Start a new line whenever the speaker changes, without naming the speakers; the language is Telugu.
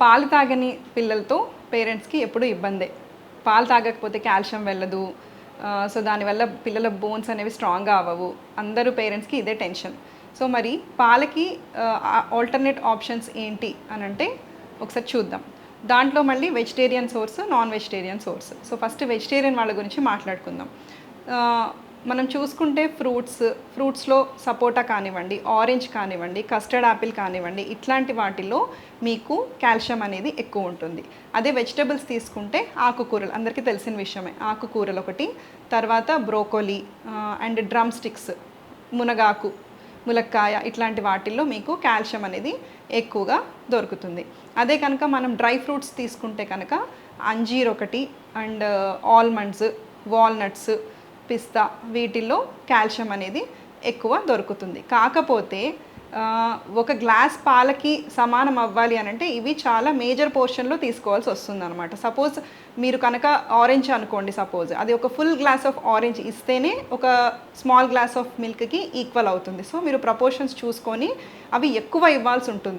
పాలు తాగని పిల్లలతో పేరెంట్స్కి ఎప్పుడు ఇబ్బందే. పాలు తాగకపోతే కాల్షియం వెళ్ళదు. సో దానివల్ల పిల్లల బోన్స్ అనేవి స్ట్రాంగ్గా అవ్వవు. అందరూ పేరెంట్స్కి ఇదే టెన్షన్. సో మరి పాలకి ఆల్టర్నేట్ ఆప్షన్స్ ఏంటి అని అంటే ఒకసారి చూద్దాం. దాంట్లో మళ్ళీ vegetarian source non vegetarian source. So first vegetarian వాళ్ళ గురించి మాట్లాడుకుందాం. మనం చూసుకుంటే ఫ్రూట్స్ ఫ్రూట్స్లో సపోటా కానివ్వండి ఆరెంజ్ కానివ్వండి కస్టర్డ్ యాపిల్ కానివ్వండి ఇట్లాంటి వాటిల్లో మీకు కాల్షియం అనేది ఎక్కువ ఉంటుంది. అదే వెజిటబుల్స్ తీసుకుంటే ఆకుకూరలు అందరికీ తెలిసిన విషయమే. ఆకుకూరలు ఒకటి తర్వాత బ్రోకోలీ అండ్ డ్రమ్ స్టిక్స్ మునగాకు ములక్కాయ ఇట్లాంటి వాటిల్లో మీకు కాల్షియం అనేది ఎక్కువగా దొరుకుతుంది. అదే కనుక మనం డ్రై ఫ్రూట్స్ తీసుకుంటే కనుక అంజీర్ ఒకటి అండ్ ఆల్మండ్స్ వాల్నట్స్ పిస్తా వీటిల్లో కాల్షియం అనేది ఎక్కువ దొరుకుతుంది. కాకపోతే ఒక గ్లాస్ పాలకి సమానం అవ్వాలి అని అంటే ఇవి చాలా మేజర్ పోర్షన్లో తీసుకోవాల్సి వస్తుంది అనమాట సపోజ్ మీరు కనుక ఆరెంజ్ అనుకోండి సపోజ్ అది ఒక ఫుల్ గ్లాస్ ఆఫ్ ఆరెంజ్ ఇస్తేనే ఒక స్మాల్ గ్లాస్ ఆఫ్ మిల్క్కి ఈక్వల్ అవుతుంది. సో మీరు ప్రపోర్షన్స్ చూసుకొని అవి ఎక్కువ ఇవ్వాల్సి ఉంటుంది.